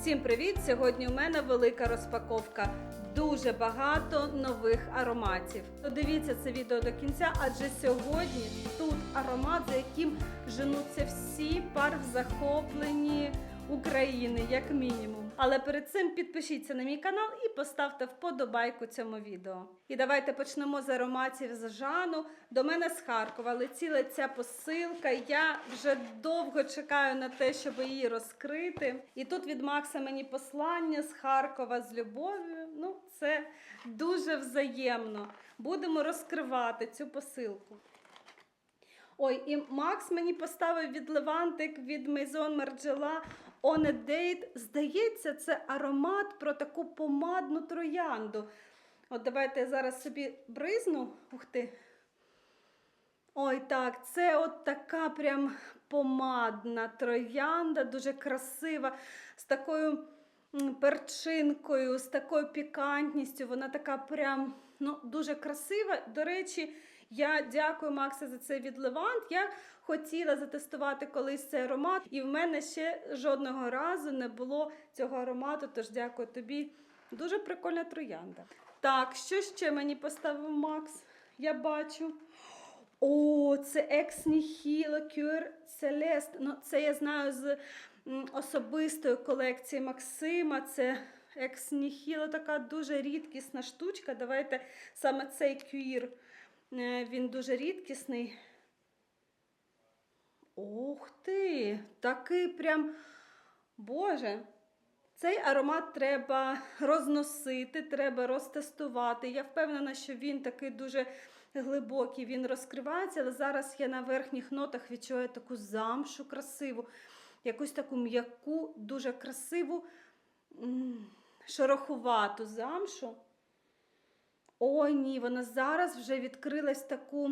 Всім привіт! Сьогодні у мене велика розпаковка. Дуже багато нових ароматів. Додивіться це відео до кінця, адже сьогодні тут аромат, за яким женуться всі парфзахоплені України, як мінімум. Але перед цим підпишіться на мій канал і поставте вподобайку цьому відео. І давайте почнемо з ароматів з Жану. До мене з Харкова летіла ця посилка. Я вже довго чекаю на те, щоб її розкрити. І тут від Макса мені послання з Харкова з любов'ю. Ну, це дуже взаємно. Будемо розкривати цю посилку. Ой, і Макс мені поставив від Левантик від Maison Margiela On a Date. Здається, це аромат про таку помадну троянду. От давайте я зараз собі бризну. Ух ти. Ой, так, це от така прям помадна троянда, дуже красива, з такою перчинкою, з такою пікантністю. Вона така прям ну, дуже красива. До речі, я дякую Макса за цей від Левант. Я хотіла затестувати колись цей аромат, і в мене ще жодного разу не було цього аромату. Тож дякую тобі. Дуже прикольна троянда. Так, що ще мені поставив Макс? Я бачу. О, це Ex Nihilo Cure Celeste. Ну, це я знаю з особистої колекції Максима. Це Ex Nihilo така дуже рідкісна штучка. Давайте саме цей кюір. Е, Він дуже рідкісний. Ух ти! Такий прям. Боже. Цей аромат треба розносити, треба розтестувати. Я впевнена, що він такий дуже глибокий, він розкривається, але зараз я на верхніх нотах відчуваю таку замшу красиву, якусь таку м'яку, дуже красиву, шорохувату замшу. Ой, ні, вона зараз вже відкрилась таку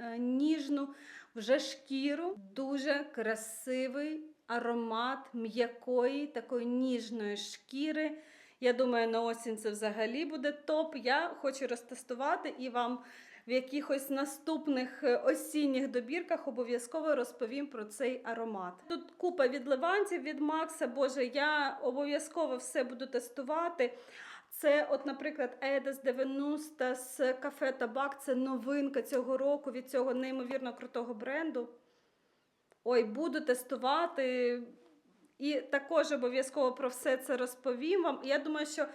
е, ніжну вже шкіру, дуже красивий аромат м'якої, такої ніжної шкіри. Я думаю, на осінь це взагалі буде топ. Я хочу розтестувати і вам в якихось наступних е, осінніх добірках обов'язково розповім про цей аромат. Тут купа відливанців від Макса. Боже, я обов'язково все буду тестувати. Це, от, наприклад, Едес 90 з кафе Табак. Це новинка цього року від цього неймовірно крутого бренду. Ой, буду тестувати. І також обов'язково про все це розповім вам. Я думаю, що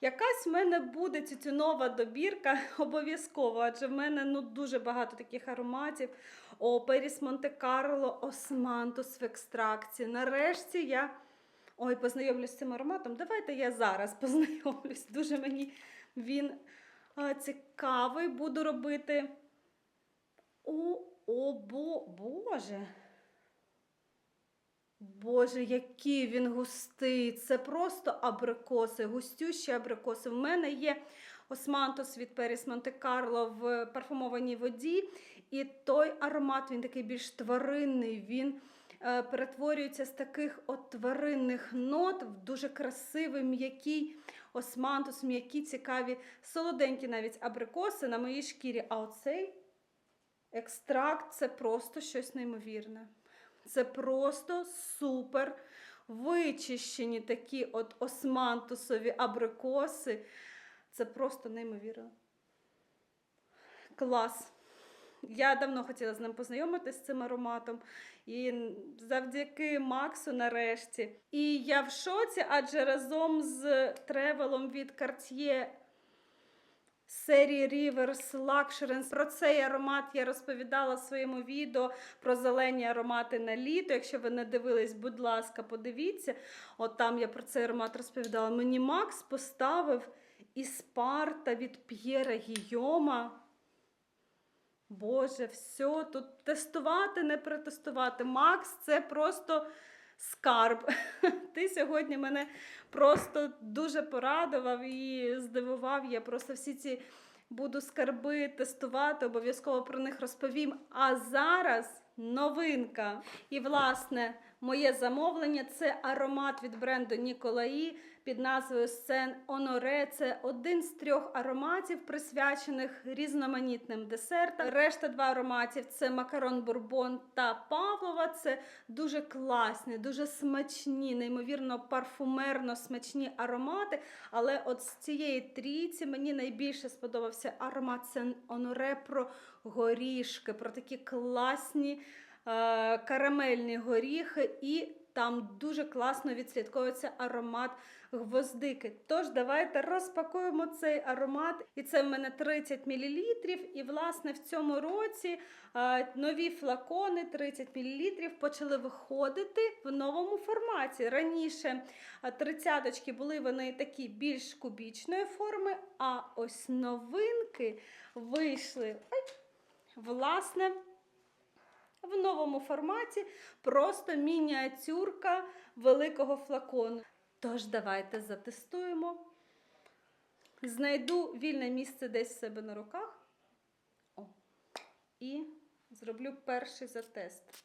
якась в мене буде тютюнова добірка обов'язково, адже в мене ну, дуже багато таких ароматів. О, Періс Монте-Карло, Османтус в екстракції. Нарешті я ой, познайомлюсь з цим ароматом. Давайте я зараз познайомлюсь. Дуже мені він цікавий. Буду робити. О, о, бо, Боже. Боже, який він густий! Це просто абрикоси, густющі абрикоси. В мене є османтус від Періс Монте-Карло в парфумованій воді. І той аромат, він такий більш тваринний. Він е, перетворюється з таких от тваринних нот в дуже красивий, м'який османтус, м'які, цікаві, солоденькі навіть абрикоси на моїй шкірі. А оцей екстракт це просто щось неймовірне. Це просто супер вичищені такі от османтусові абрикоси. Це просто неймовірно. Клас. Я давно хотіла з ним познайомитися з цим ароматом. І завдяки Максу нарешті. І я в шоці, адже разом з тревелом від Cartier серії Rivers Luxury. Про цей аромат я розповідала в своєму відео про зелені аромати на літо. Якщо ви не дивились, будь ласка, подивіться. От там я про цей аромат розповідала. Мені Макс поставив Іспарта від П'єра Гійома. Боже, все, тут тестувати, не протестувати. Макс, це просто скарб. Ти сьогодні мене просто дуже порадував і здивував. Я просто всі ці буду скарби тестувати, обов'язково про них розповім. А зараз новинка. І, власне, моє замовлення. Це аромат від бренду Ніколаї під назвою Сен Оноре. Це один з трьох ароматів, присвячених різноманітним десертам. Решта два ароматів це макарон бурбон та павлова. Це дуже класні, дуже смачні, неймовірно парфумерно смачні аромати. Але от з цієї трійці мені найбільше сподобався аромат Сен Оноре про горішки, про такі класні е, карамельні горіхи, і там дуже класно відслідковується аромат гвоздики. Тож давайте розпакуємо цей аромат. І це в мене 30 мл. І, власне, в цьому році нові флакони 30 мл почали виходити в новому форматі. Раніше тридцяточки були вони такі більш кубічної форми, а ось новинки вийшли. Власне, в новому форматі просто мініатюрка великого флакону. Тож, давайте затестуємо. Знайду вільне місце десь в себе на руках. О. І зроблю перший затест.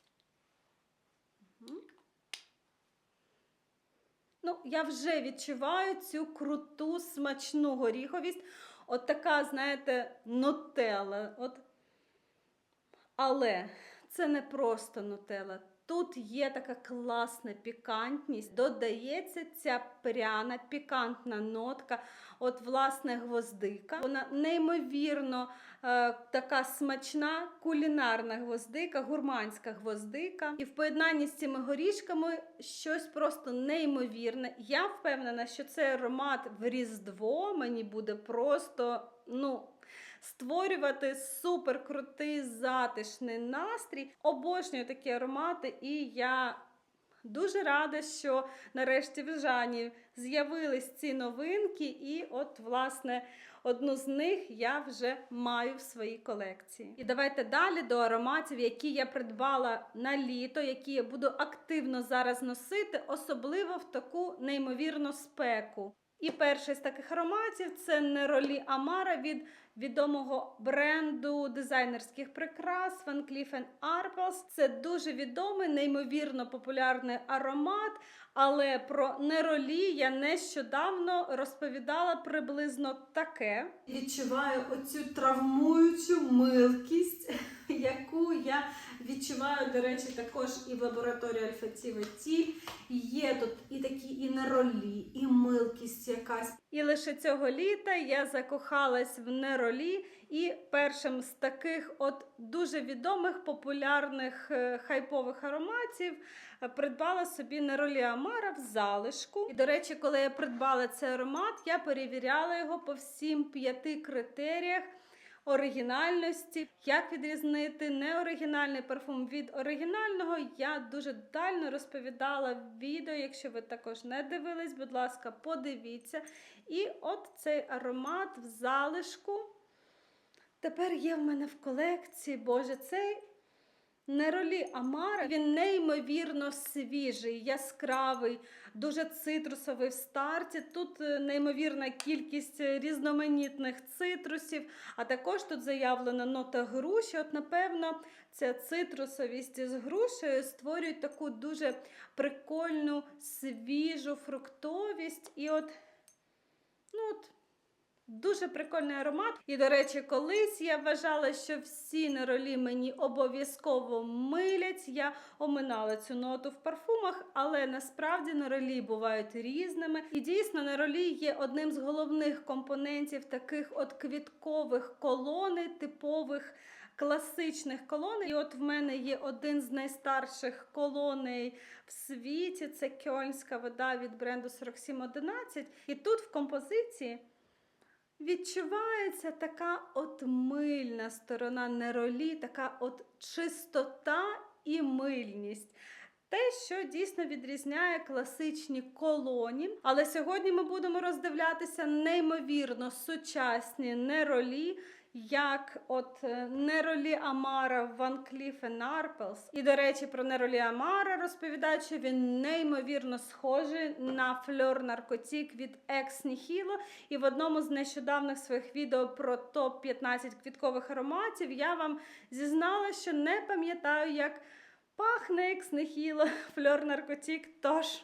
Ну, я вже відчуваю цю круту смачну горіховість. От така, знаєте, нутелла. От. Але це не просто нутелла. Тут є така класна пікантність, додається ця пряна пікантна нотка, от власне гвоздика. Вона неймовірно е, така смачна кулінарна гвоздика, гурманська гвоздика. І в поєднанні з цими горішками щось просто неймовірне. Я впевнена, що цей аромат в Різдво мені буде просто, ну створювати супер крутий затишний настрій. Обожнюю такі аромати, і я дуже рада, що нарешті в Жані з'явились ці новинки, і от, власне, одну з них я вже маю в своїй колекції. І давайте далі до ароматів, які я придбала на літо, які я буду активно зараз носити, особливо в таку неймовірну спеку. І перший з таких ароматів це Неролі Амара від відомого бренду дизайнерських прикрас Van Cleef Arpels. Це дуже відомий, неймовірно популярний аромат. Але про неролі я нещодавно розповідала приблизно таке. Відчуваю оцю травмуючу милкість, яку я відчуваю, до речі, також і в лабораторії Альфа-Ці Тіль. Є тут і такі і неролі, і милкість якась. І лише цього літа я закохалась в неролі. І першим з таких от дуже відомих популярних е, хайпових ароматів е, придбала собі неролі Амара в залишку. І, до речі, коли я придбала цей аромат, я перевіряла його по всім п'яти критеріях. Оригінальності, як відрізнити неоригінальний парфум від оригінального, я дуже детально розповідала в відео. Якщо ви також не дивились, будь ласка, подивіться. І от цей аромат в залишку. Тепер є в мене в колекції, Боже, цей Неролі Амара, він неймовірно свіжий, яскравий, дуже цитрусовий в старті. Тут е, неймовірна кількість різноманітних цитрусів, а також тут заявлена нота груші. От, напевно, ця цитрусовість з грушею створюють таку дуже прикольну, свіжу фруктовість. І от, ну от, Дуже прикольний аромат. І, до речі, колись я вважала, що всі неролі мені обов'язково милять. Я оминала цю ноту в парфумах, але насправді неролі бувають різними. І дійсно, неролі є одним з головних компонентів таких от квіткових колоней, типових. Класичних колоней. І от в мене є один з найстарших колоней в світі. Це кьольнська вода від бренду 4711. І тут в композиції відчувається така от мильна сторона неролі, така от чистота і мильність. Те, що дійсно відрізняє класичні колоні. Але сьогодні ми будемо роздивлятися неймовірно сучасні неролі, як от е, Неролі Амара Van Cleef Arpels. І, до речі, про Неролі Амара розповідають, що він неймовірно схожий на фльор наркотік від Ex Nihilo. І в одному з нещодавних своїх відео про топ-15 квіткових ароматів я вам зізнала, що не пам'ятаю, як Пахне як снехіло, фльор наркотик. Тож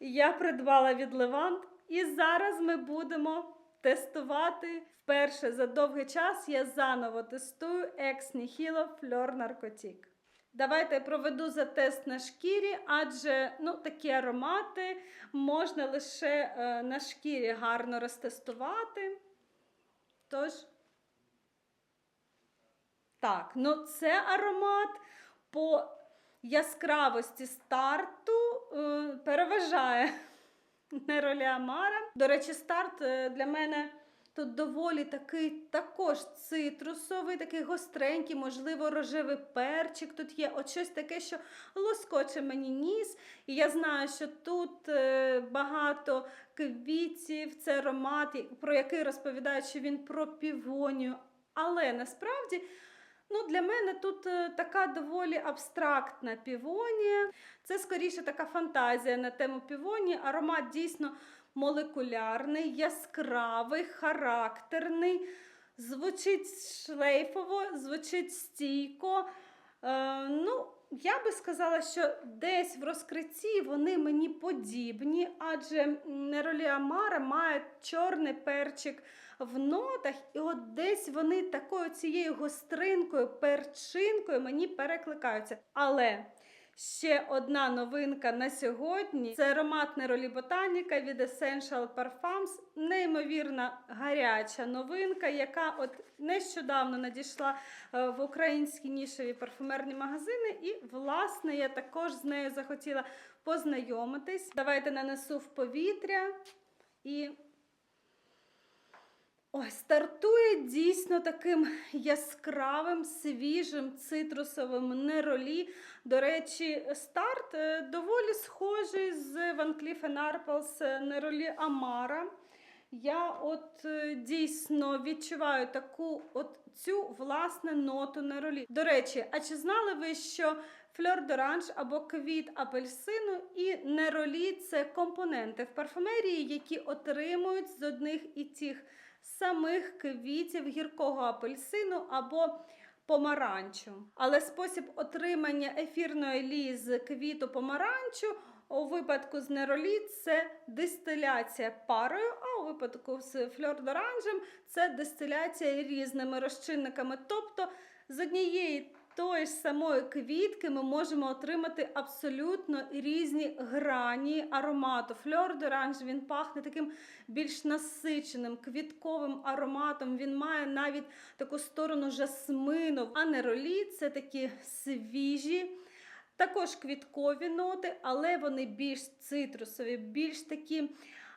я придбала від Левант, і зараз ми будемо тестувати вперше за довгий час. Я заново тестую Нігіло фльор наркотик. Давайте я проведу за тест на шкірі, адже ну, такі аромати можна лише е, на шкірі гарно розтестувати. Тож, так, ну це аромат по яскравості старту е, переважає Неролі Амара. До речі, старт е, для мене тут доволі такий також цитрусовий, такий гостренький, можливо, рожевий перчик. Тут є от щось таке, що лоскоче мені ніс. І я знаю, що тут е, багато квітів, це аромат, про який розповідають, що він про півонію. Але насправді. Ну, для мене тут е, така доволі абстрактна півонія. Це скоріше така фантазія на тему півонії. Аромат дійсно молекулярний, яскравий, характерний. Звучить шлейфово, звучить стійко. Е, ну, я би сказала, що десь в розкритті вони мені подібні, адже Неролі Амара має чорний перчик в нотах, і от десь вони такою цією гостринкою, перчинкою мені перекликаються. Але ще одна новинка на сьогодні це аромат Неролі Ботаніка від Essential Parfums. Неймовірна гаряча новинка, яка от нещодавно надійшла е, в українські нішеві парфумерні магазини. І, власне, я також з нею захотіла познайомитись. Давайте нанесу в повітря і. Ой, стартує дійсно таким яскравим, свіжим цитрусовим неролі. До речі, старт е, доволі схожий з Van Cleef Arpels неролі Амара. Я от е, дійсно відчуваю таку от цю власне ноту неролі. До речі, а чи знали ви, що фльор доранж або квіт апельсину і неролі це компоненти в парфумерії, які отримують з одних і тих самих квітів гіркого апельсину або помаранчу. Але спосіб отримання ефірної олії з квіту помаранчу у випадку з неролі це дистиляція парою, а у випадку з фльордоранжем це дистиляція різними розчинниками. Тобто з однієї тої ж самої квітки ми можемо отримати абсолютно різні грані аромату. Фльор доранж він пахне таким більш насиченим квітковим ароматом. Він має навіть таку сторону жасмину. А неролі це такі свіжі. Також квіткові ноти, але вони більш цитрусові, більш такі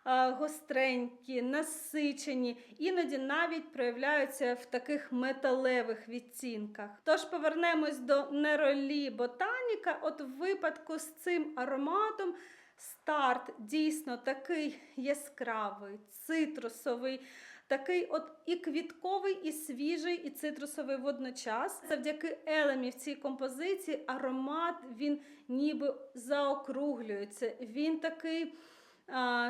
гостренькі, насичені, іноді навіть проявляються в таких металевих відцінках. Тож повернемось до неролі ботаніка. От в випадку з цим ароматом старт дійсно такий яскравий, цитрусовий. Такий от і квітковий, і свіжий, і цитрусовий водночас. Завдяки елемі в цій композиції аромат він ніби заокруглюється. Він такий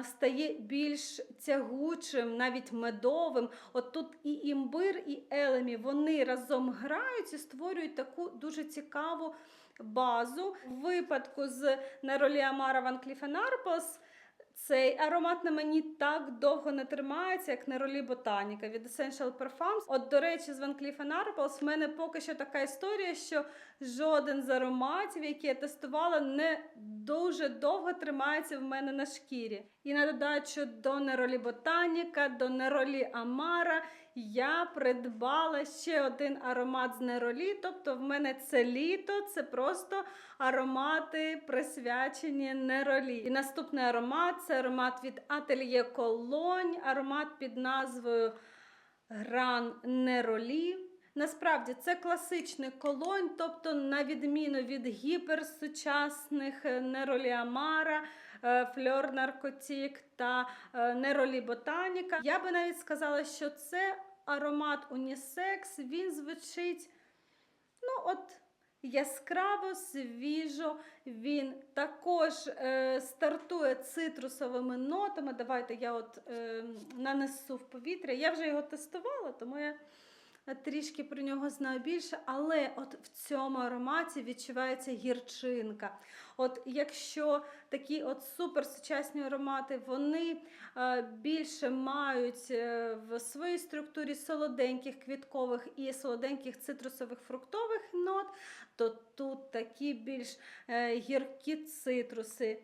стає більш тягучим, навіть медовим. От тут і імбир, і елемі вони разом грають і створюють таку дуже цікаву базу. В випадку з Неролі Амара Ван Кліфен Арпос цей аромат на мені так довго не тримається, як на ролі Ботаніка від Essential Parfums. От, до речі, з Van Cleef Arpels в мене поки що така історія, що жоден з ароматів, які я тестувала, не дуже довго тримається в мене на шкірі. І на додачу до Неролі Ботаніка, до Неролі Амара я придбала ще один аромат з Неролі. Тобто в мене це літо, це просто аромати присвячені Неролі. І наступний аромат це аромат від Atelier Cologne, аромат під назвою Гран Неролі. Насправді це класичний колонь, тобто, на відміну від гіперсучасних Неролі Амара, Фльор Наркотік та е, Неролі Ботаніка. Я би навіть сказала, що це аромат унісекс, він звучить, ну, от. Яскраво, свіжо, він також е, стартує цитрусовими нотами. Давайте я от е, нанесу в повітря. Я вже його тестувала, тому я е, трішки про нього знаю більше, але от в цьому ароматі відчувається гірчинка. От якщо такі от суперсучасні аромати, вони е, більше мають е, в своїй структурі солоденьких квіткових і солоденьких цитрусових фруктових нот, то тут такі більш е, гіркі цитруси.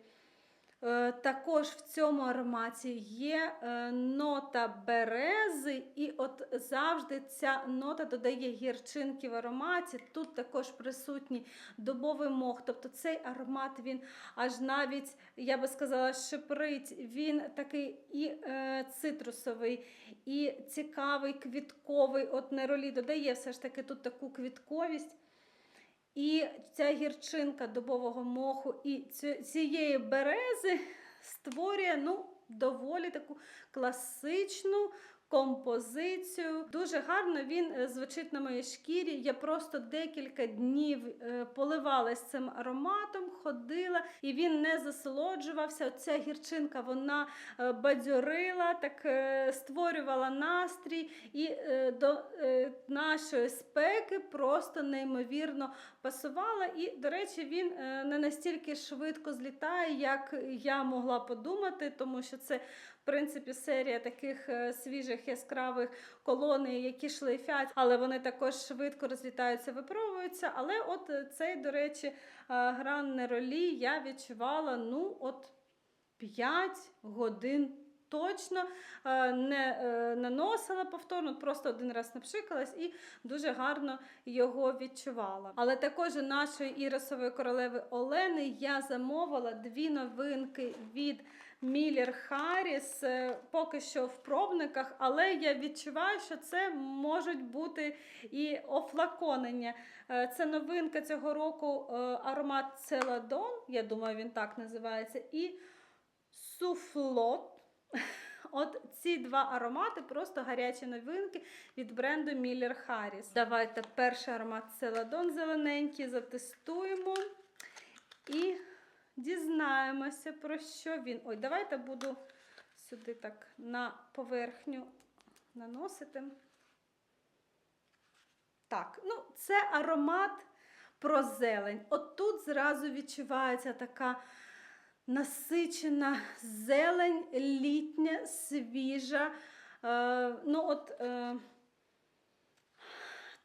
Е, Також в цьому ароматі є е, нота берези, і от завжди ця нота додає гірчинки в ароматі. Тут також присутній дубовий мох. Тобто цей аромат він аж навіть, я би сказала, шиприть. Він такий і е, цитрусовий, і цікавий, квітковий. От неролі додає все ж таки тут таку квітковість. І ця гірчинка дубового моху і ці- цієї берези створює ну, доволі таку класичну композицію. Дуже гарно він е, звучить на моїй шкірі. Я просто декілька днів е, поливалась цим ароматом, ходила, і він не засолоджувався. Ця гірчинка вона е, бадьорила, так створювала настрій і до нашої спеки просто неймовірно пасувала. І, до речі, він не настільки швидко злітає, як я могла подумати, тому що це, принципі, серія таких е, свіжих яскравих колоній, які шлейфять, але вони також швидко розлітаються, випробуються. Але от е, цей, до речі, е, гран неролі я відчувала, ну, от 5 годин. Точно не наносила повторно, просто один раз напшикалась і дуже гарно його відчувала. Але також у нашої ірисової королеви Олени я замовила дві новинки від Міллер Харріс, е, поки що в пробниках, але я відчуваю, що це можуть бути і офлаконення. Е, Це новинка цього року е, аромат Целадон, я думаю, він так називається, і Суфлот. От ці два аромати просто гарячі новинки від бренду Miller Harris. Давайте перший аромат Celadon зелененький затестуємо і дізнаємося, про що він. Ой, давайте буду сюди так на поверхню наносити. Так, ну це аромат про зелень. От тут зразу відчувається така насичена зелень, літня, свіжа. Е, ну от, е,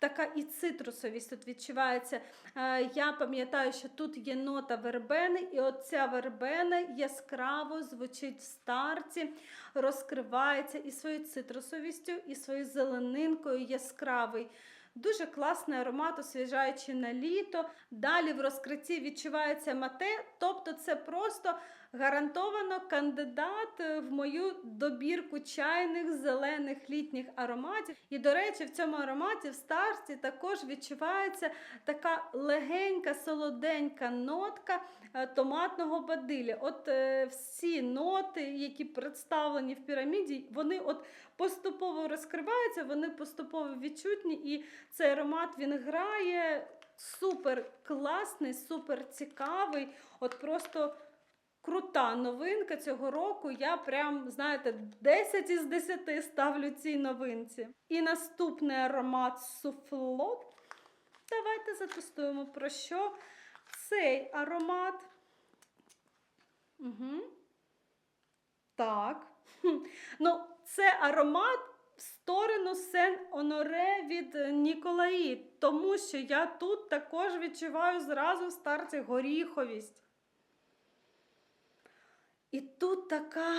така і цитрусовість тут відчувається. Е, я пам'ятаю, що тут є нота вербени, і от ця вербена яскраво звучить в старті, розкривається і своєю цитрусовістю, і своєю зеленинкою яскравий. Дуже класний аромат, освіжаючий на літо. Далі в розкритті відчувається мате, тобто це просто гарантовано кандидат в мою добірку чайних зелених літніх ароматів. І, до речі, в цьому ароматі в старті також відчувається така легенька, солоденька нотка е, томатного бадилля. От е, всі ноти, які представлені в піраміді, вони от поступово розкриваються, вони поступово відчутні, і цей аромат він грає супер класний, супер цікавий. От просто крута новинка цього року. Я прям, знаєте, 10 із 10 ставлю цій новинці. І наступний аромат суфлот. Давайте затестуємо, про що цей аромат. Угу. Так. Ну, це аромат в сторону Сен-Оноре від Ніколаї, тому що я тут також відчуваю зразу в старті горіховість. І тут така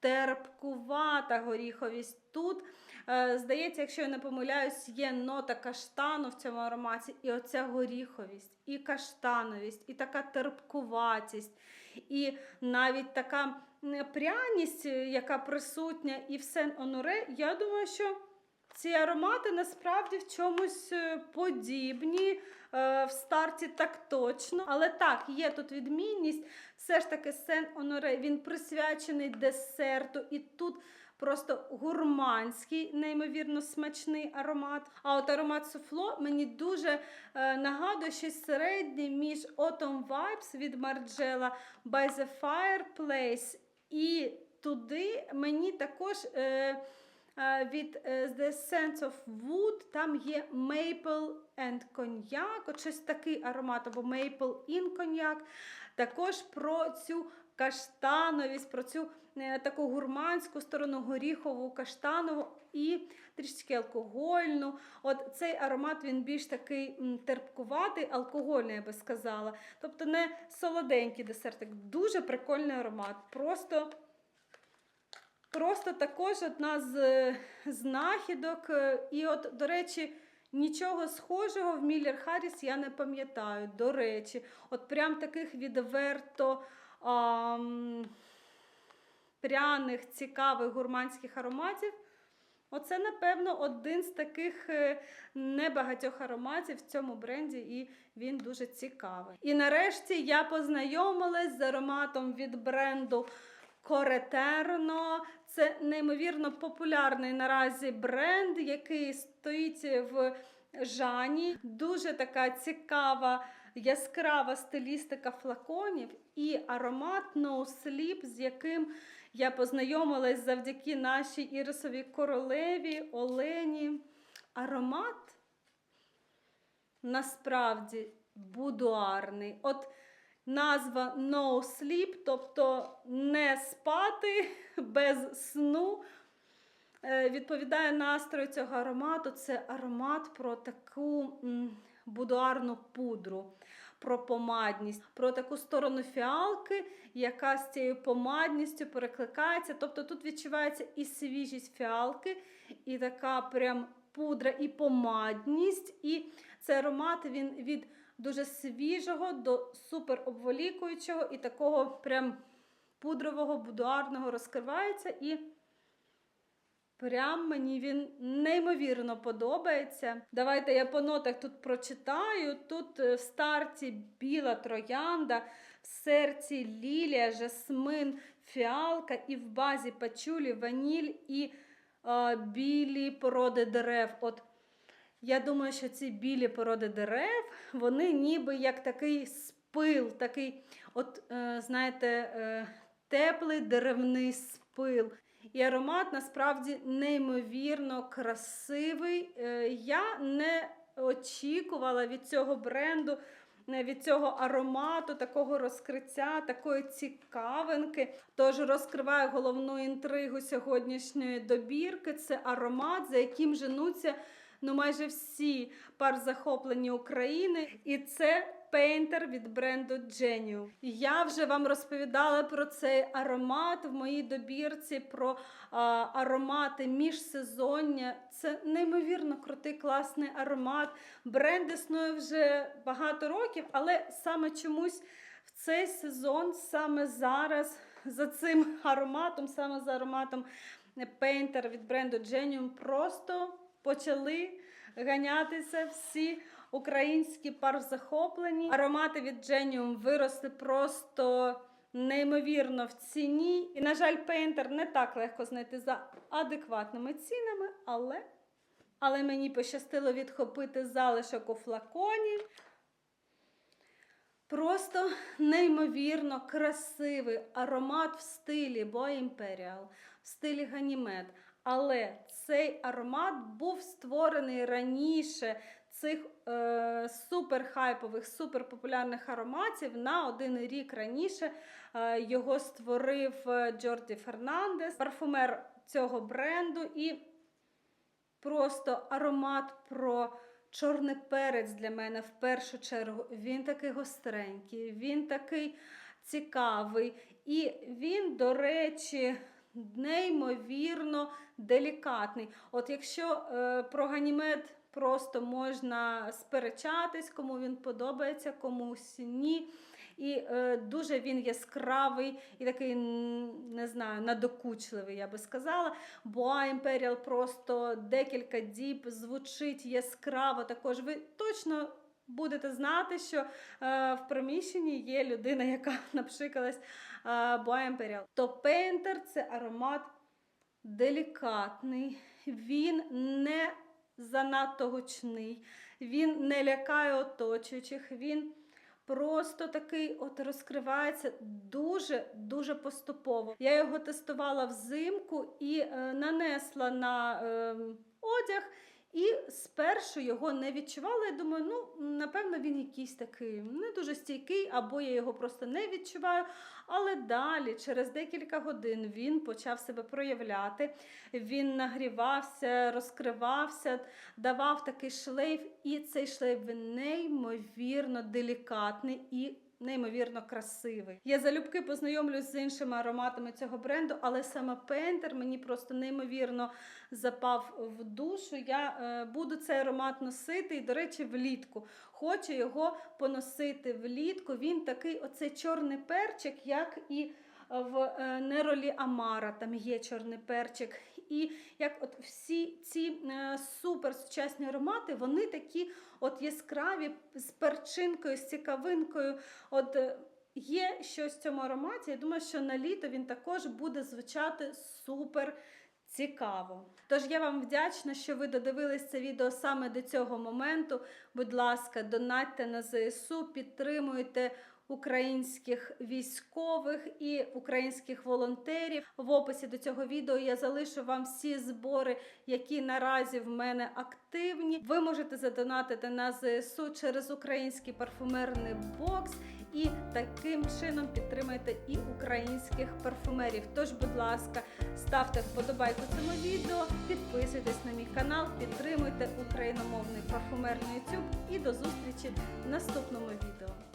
терпкувата горіховість. Тут, е, здається, якщо я не помиляюсь, є нота каштану в цьому ароматі, і оця горіховість, і каштановість, і така терпкуватість, і навіть така пряність, е, яка присутня і в Сен-Оноре. Я думаю, що. Ці аромати насправді в чомусь е, подібні в старті так точно. Але так, є тут відмінність. Все ж таки Сен Оноре він присвячений десерту, і тут просто гурманський, неймовірно смачний аромат. А от аромат суфло мені дуже е, нагадує щось середнє між Autumn Vibes від Margiela By the Fireplace і туди мені також. Е, е, від е, The Sense of Wood, там є Maple and Cognac, от щось такий аромат, або Maple in Cognac. Також про цю каштановість, про цю е, таку гурманську сторону горіхову, каштанову і трішечки алкогольну. От цей аромат він більш такий терпкуватий, алкогольний, я би сказала. Тобто не солоденький десертик. Дуже прикольний аромат. Просто. Просто також одна з е, знахідок. Е, І от, до речі, нічого схожого в Міллер Харріс я не пам'ятаю. До речі, от прям таких відверто ам, пряних, цікавих гурманських ароматів. Оце, напевно, один з таких е, небагатьох ароматів в цьому бренді, і він дуже цікавий. І нарешті я познайомилась з ароматом від бренду Коретерно. Це неймовірно популярний наразі бренд, який стоїть в Жані. Дуже така цікава, яскрава стилістика флаконів і аромат No Sleep, з яким я познайомилась завдяки нашій Ірисовій королеві Олені. Аромат насправді будуарний. Назва No Sleep, тобто не спати без сну. е, Відповідає настрою цього аромату. Це аромат про таку будуарну пудру, про помадність, про таку сторону фіалки, яка з цією помадністю перекликається. Тобто тут відчувається і свіжість фіалки, і така прям пудра, і помадність. І цей аромат він від дуже свіжого до супер обволікуючого і такого прям пудрового, будуарного розкривається. І Прям мені він неймовірно подобається. Давайте я по нотах тут прочитаю. Тут е, в старті біла троянда, в серці лілія, жасмин, фіалка і в базі пачулі, ваніль і е, білі породи дерев. От я думаю, що ці білі породи дерев, вони ніби як такий спил, такий, от, е, знаєте, е, теплий деревний спил. І аромат насправді неймовірно красивий. Е, Я не очікувала від цього бренду, від цього аромату, такого розкриття, такої цікавинки. Тож розкриваю головну інтригу сьогоднішньої добірки. Це аромат, за яким женуться ну, майже всі пар захоплені України. І це пейнтер від бренду Geniu. Я вже вам розповідала про цей аромат в моїй добірці, про а, аромати міжсезоння. Це неймовірно крутий, класний аромат. Бренд існує вже багато років, але саме чомусь в цей сезон, саме зараз, за цим ароматом, саме за ароматом пейнтер від бренду Genium, просто почали ганятися всі українські парзахоплені. Аромати від Genium виросли просто неймовірно в ціні. І, на жаль, пейнтер не так легко знайти за адекватними цінами, але, але мені пощастило відхопити залишок у флаконі. Просто неймовірно красивий аромат в стилі Boy Imperial, в стилі Ганімед. Але цей аромат був створений раніше цих е, суперхайпових, суперпопулярних ароматів на один рік раніше. Е, його створив е, Джорді Фернандес, парфумер цього бренду. І просто аромат про чорний перець для мене в першу чергу. Він такий гостренький, він такий цікавий. І він, до речі, неймовірно делікатний. От якщо е, про ганімед просто можна сперечатись, кому він подобається, комусь ні. І е, дуже він яскравий і такий, не знаю, надокучливий, я би сказала. Boa Imperial просто декілька діб звучить яскраво. Також ви точно. Будете знати, що е, в приміщенні є людина, яка напшикалась Boa Imperial. То Painter – це аромат делікатний, він не занадто гучний, він не лякає оточуючих, він просто такий от розкривається дуже дуже поступово. Я його тестувала взимку і е, нанесла на е, одяг. Спершу його не відчувала. Я думаю, ну напевно він якийсь такий не дуже стійкий, або я його просто не відчуваю. Але далі, через декілька годин, він почав себе проявляти. Він нагрівався, розкривався, давав такий шлейф, і цей шлейф неймовірно делікатний і неймовірно красивий. Я залюбки познайомлюсь з іншими ароматами цього бренду, але саме Пентер мені просто неймовірно запав в душу. Я е, буду цей аромат носити і, до речі, влітку. Хочу його поносити влітку. Він такий, оцей чорний перчик, як і в неролі Амара, там є чорний перчик. І як от всі ці е, супер сучасні аромати, вони такі от яскраві з перчинкою, з цікавинкою. От е, є щось в цьому ароматі. Я думаю, що на літо він також буде звучати супер. Цікаво. Тож я вам вдячна, що ви додивились це відео саме до цього моменту. Будь ласка, донатьте на ЗСУ, підтримуйте українських військових і українських волонтерів. В описі до цього відео я залишу вам всі збори, які наразі в мене активні. Ви можете задонатити на ЗСУ через український парфумерний бокс. І таким чином підтримайте і українських парфумерів. Тож, будь ласка, ставте вподобайку цьому відео, підписуйтесь на мій канал, підтримуйте україномовний парфумерний YouTube і до зустрічі в наступному відео.